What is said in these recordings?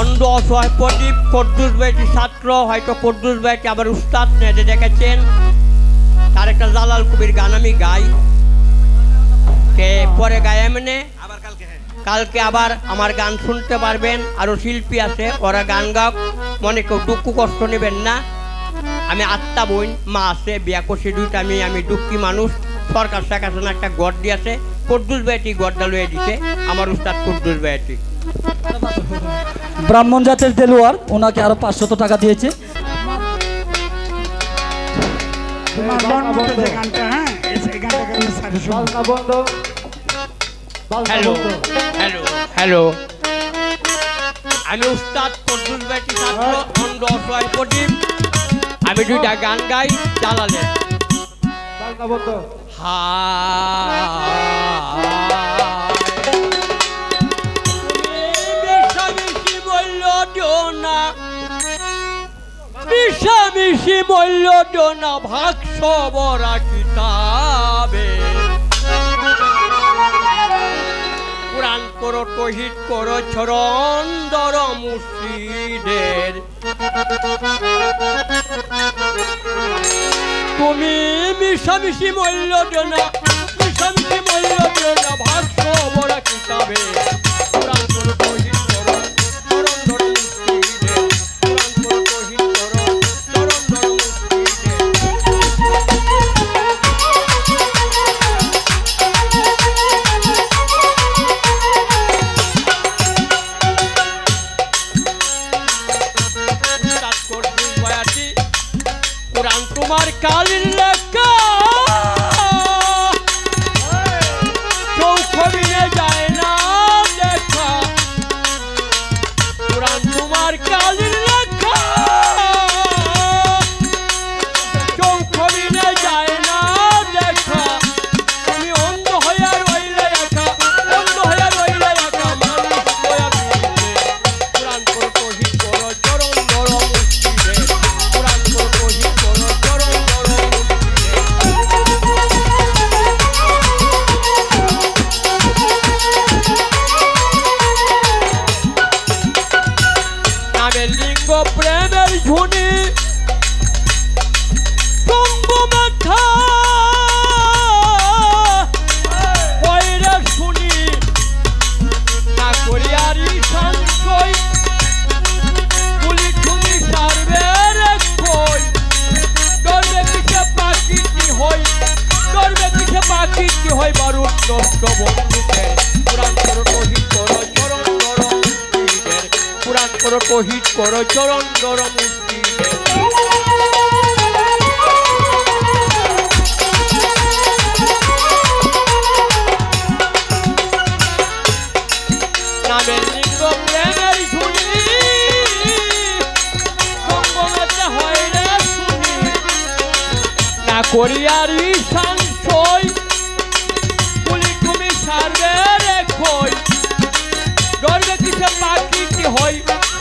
অন্ধ অসহায় প্রদীপ পদ্মুস ভাইটি ছাত্র, হয়তো পদ্মুস ভাইটি আবার উস্তাদ নেটে দেখেছেন? তার একটা জালাল কবির গান আমি গাই। কে পরে গাই এমনি? আবার কালকে কালকে আবার আমার গান শুনতে পারবেন আরও শিল্পী আছে, ওরা গান গাওক মনে কেউ দুঃখ কষ্ট নেবেন না। আমি আত্মা বোন, মা আছে, বিয়া করছি দুইটা আমি আমি দুঃখী মানুষ। সরকার শেখ হাসিনা একটা গড় দিয়েছে। কদ্দুস বেটি গড়টা লয়ে দিছে, আমার উস্তাদ কদ্দুস বেটি ব্রাহ্মণ জাতের দেলোয়ার ওনাকে আরও পাঁচশত টাকা দিয়েছে। হ্যাঁ হ্যালো হ্যালো হ্যালো। আমি উস্তাদ কদ্দুস বেটি ছাত্র অন্ধ অসহায় প্রদীপ। আমি দুইটা গান গাই জালালে মিশামিশি মিশামিশি বলল না ভাগ সবরা কিতাবে। কোরআন করো তহিদ করো চরণ দর মুর্শিদের। তুমি মিশামিশি মূল্য মিশামিশি মূল্য কিতাবে। কোরআন করো তহিদ কোরআন তোমার কালির লেখা করো চরণ গরম মুক্তিদের নামের লিঙ্গ প্রেমের হয় রে শুনি। না করিয়ারি সংশয় কুলি তুমি সারবে রে খই। গর্বে কিসে পাখিটি হই গর্বে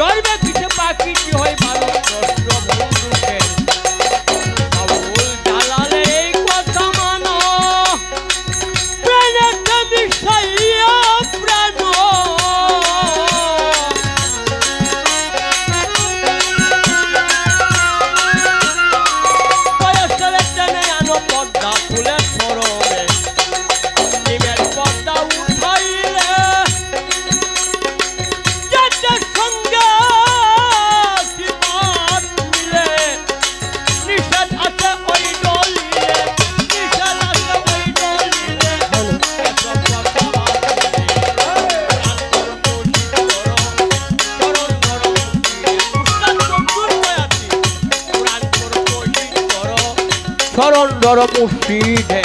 কিসে পাখিটি পাখি কি হয় বন্ধুকে ধর মুর্শিদে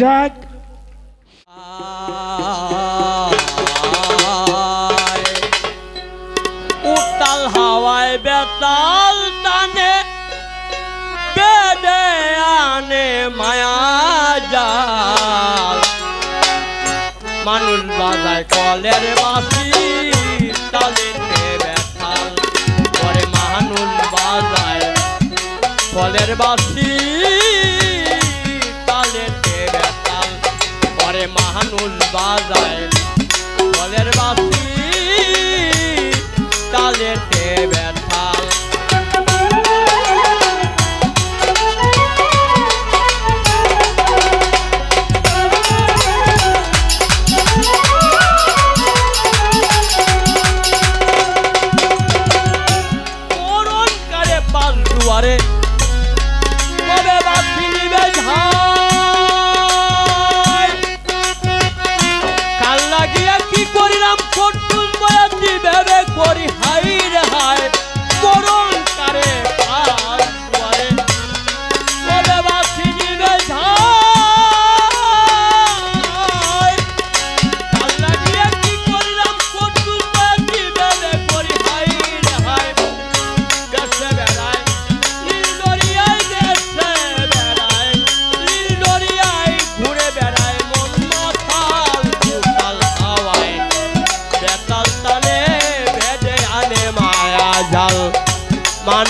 যাক। উতাল হাওয়ায় বেতাল টানে, বেদে আনে মায়া মানুষ বাজায় কলের বাসি তালে বেতাল? মানুষ বাজায় কলের বাসি ধানুল বাজায়। জলের বাসি তালের দেবে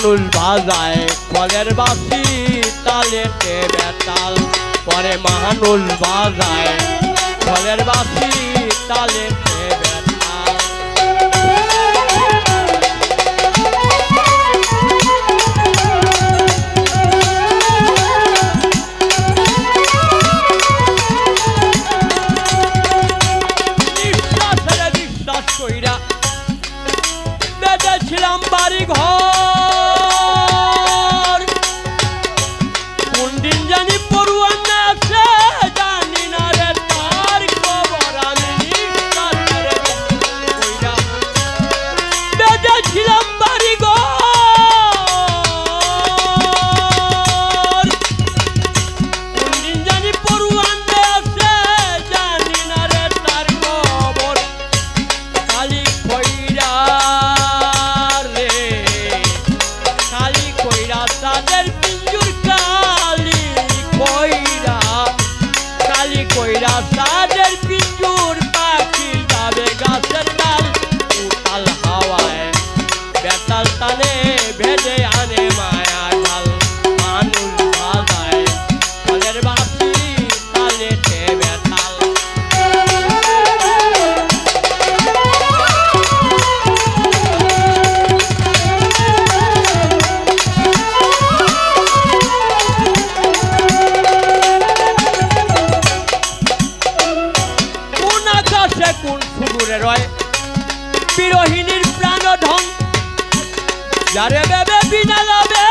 মানুষ বাজায় কলের বাসি তালেতে বেতাল। পরে মানুষ বাজায় কলের বাসি তালেতে বিরোহিনীর প্রাণ ঢং যারে বেবে বিনা লবে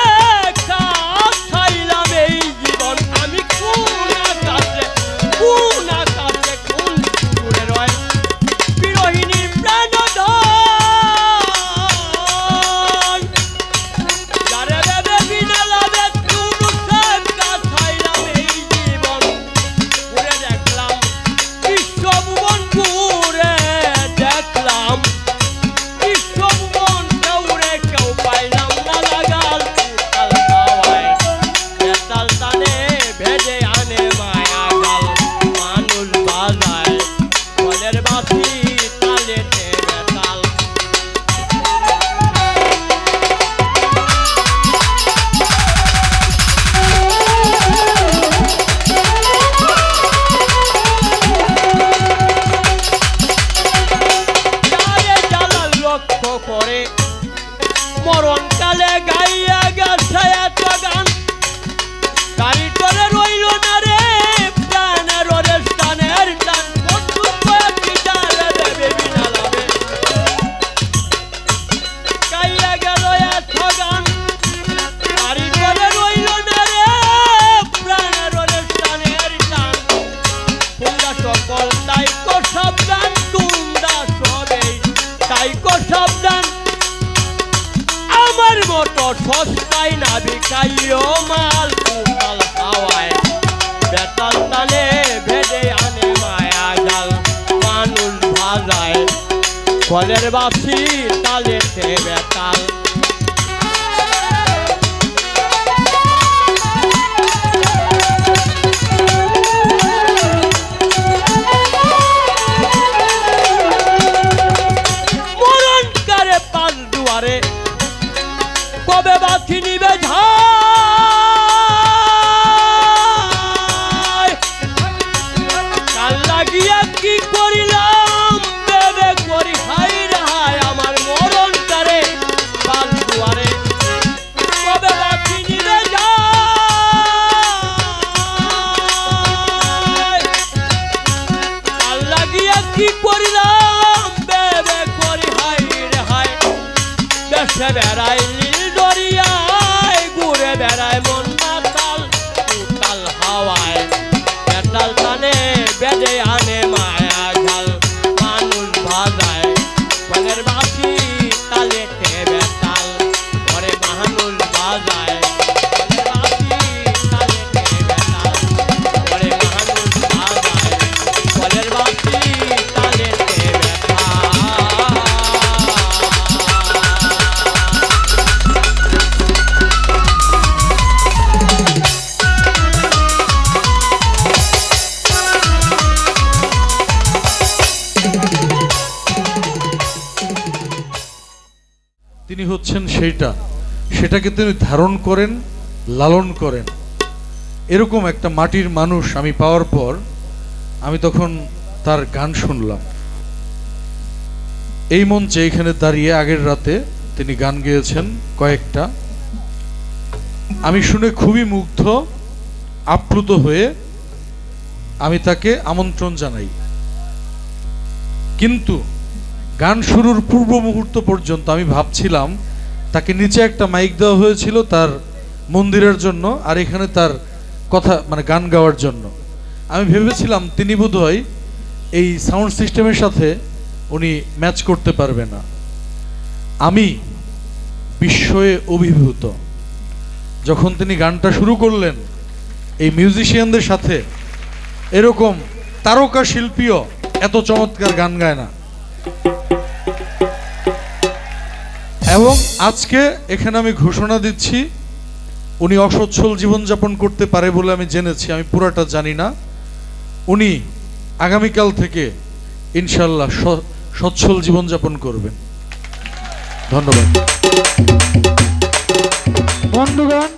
চাইও মাল কুতাল বেতাল তালে ভেদে আনে মায়া জাল, মানুষ ভাজায়। কলের বাসি তালেতে বেতাল। তিনি হচ্ছেন সেইটা। সেটাকে তিনি ধারণ করেন, লালন করেন। এরকম একটা মাটির মানুষ আমি পাওয়ার পর আমি তখন তার গান শুনলাম। এই মঞ্চে এখানে দাঁড়িয়ে আগের রাতে তিনি গান গেয়েছেন কয়েকটা। আমি শুনে খুবই মুগ্ধ, আপ্লুত হয়ে আমি তাকে আমন্ত্রণ জানাই। কিন্তু গান শুরুর পূর্ব মুহূর্ত পর্যন্ত আমি ভাবছিলাম, তাকে নিচে একটা মাইক দেওয়া হয়েছিল তার মন্দিরের জন্য আর এখানে তার কথা মানে গান গাওয়ার জন্য। আমি ভেবেছিলাম তিনি বোধহয় এই সাউন্ড সিস্টেমের সাথে উনি ম্যাচ করতে পারবে না। আমি বিস্ময়ে অভিভূত। যখন তিনি গানটা শুরু করলেন, এই মিউজিশিয়ানদের সাথে, এরকম তারকা শিল্পীও এত চমৎকার গান গায় না। এবং আজকে এখানে আমি ঘোষণা দিচ্ছি, উনি অসচ্ছল জীবনযাপন করতে পারে বলে আমি জেনেছি, আমি পুরাটা জানি না। উনি আগামীকাল থেকে ইনশাল্লাহ সচ্ছল জীবনযাপন করবেন। ধন্যবাদ। বন্ধুগণ